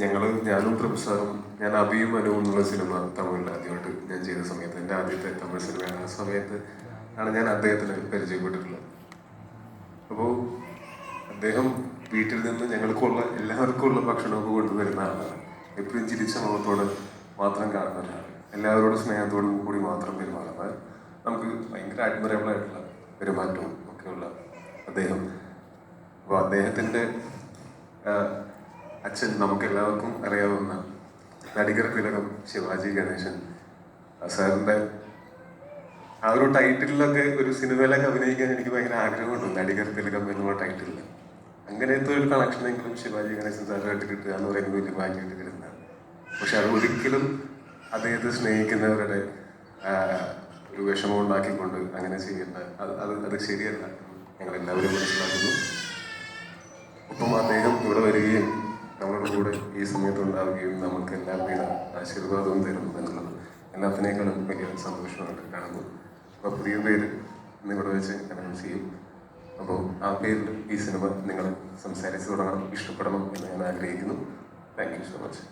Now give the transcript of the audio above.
ഞങ്ങൾ ഞാനും സാറും ഞാൻ അഭിയും അനുവും എന്നുള്ള സിനിമ തമിഴിൽ ആദ്യമായിട്ട് ഞാൻ ചെയ്ത സമയത്ത് എന്റെ ആദ്യത്തെ തമിഴ് സിനിമയാണ്. ആ സമയത്ത് ആണ് ഞാൻ അദ്ദേഹത്തിന് പരിചയപ്പെട്ടിട്ടുള്ളത്. അപ്പോൾ അദ്ദേഹം വീട്ടിൽ നിന്ന് ഞങ്ങൾക്കുള്ള എല്ലാവർക്കും ഉള്ള ഭക്ഷണമൊക്കെ കൊണ്ടുവരുന്ന ആളാണ്. എപ്പോഴും ചിരിച്ച മുഖത്തോടെ മാത്രം കാണുന്ന ഒരാൾ എല്ലാവരോടും സ്നേഹത്തോടും കൂടി മാത്രം പെരുമാറുന്ന നമുക്ക് ഭയങ്കര അഡ്മിറബിൾ ആയിട്ടുള്ള പെരുമാറ്റവും ഒക്കെയുള്ള അദ്ദേഹം. അപ്പോൾ അദ്ദേഹത്തിന്റെ അച്ഛൻ നമുക്കെല്ലാവർക്കും അറിയാവുന്ന നടികർ തിലകം ശിവാജി ഗണേശൻ. സാറിന്റെ ആ ഒരു ടൈറ്റിലൊക്കെ ഒരു സിനിമയിലൊക്കെ അഭിനയിക്കാൻ എനിക്ക് ഭയങ്കര ആഗ്രഹമുണ്ട്. നടികർ തിലകം എന്നുള്ള ടൈറ്റിലിൽ അങ്ങനത്തെ ഒരു കണക്ഷനെങ്കിലും ശിവാജി ഗണേശൻ സാറുമായിട്ട് കിട്ടുക എന്ന് പറയുന്നത് വലിയ ഭാഗ്യമായിട്ട് കിട്ടുന്നതാണ് പക്ഷെ അത് ഒരിക്കലും അദ്ദേഹത്തെ സ്നേഹിക്കുന്നവരുടെ ഒരു വിഷമം ഉണ്ടാക്കിക്കൊണ്ട് അങ്ങനെ ചെയ്യേണ്ട. അത് അത് അത് ശരിയല്ല. ഞങ്ങൾ എല്ലാവരും മനസ്സിലാക്കുന്നു. ഒപ്പം അദ്ദേഹം ഇവിടെ വരികയും കൂടെ ഈ സമയത്ത് ഉണ്ടാവുകയും നമുക്ക് എല്ലാവരുടെയും ആശീർവാദവും തരുന്നു എന്നുള്ളത് എല്ലാത്തിനേക്കാളും വലിയ സന്തോഷമായിട്ട് കാണുന്നു. അപ്പോൾ പുതിയ പേര് ഇവിടെ വെച്ച് അനൗൺസ് ചെയ്യും. അപ്പോൾ ആ പേരിൽ ഈ സിനിമ നിങ്ങൾ സംസാരിച്ചു തുടങ്ങണം ഇഷ്ടപ്പെടണം എന്ന് ഞാൻ ആഗ്രഹിക്കുന്നു. Thank you so much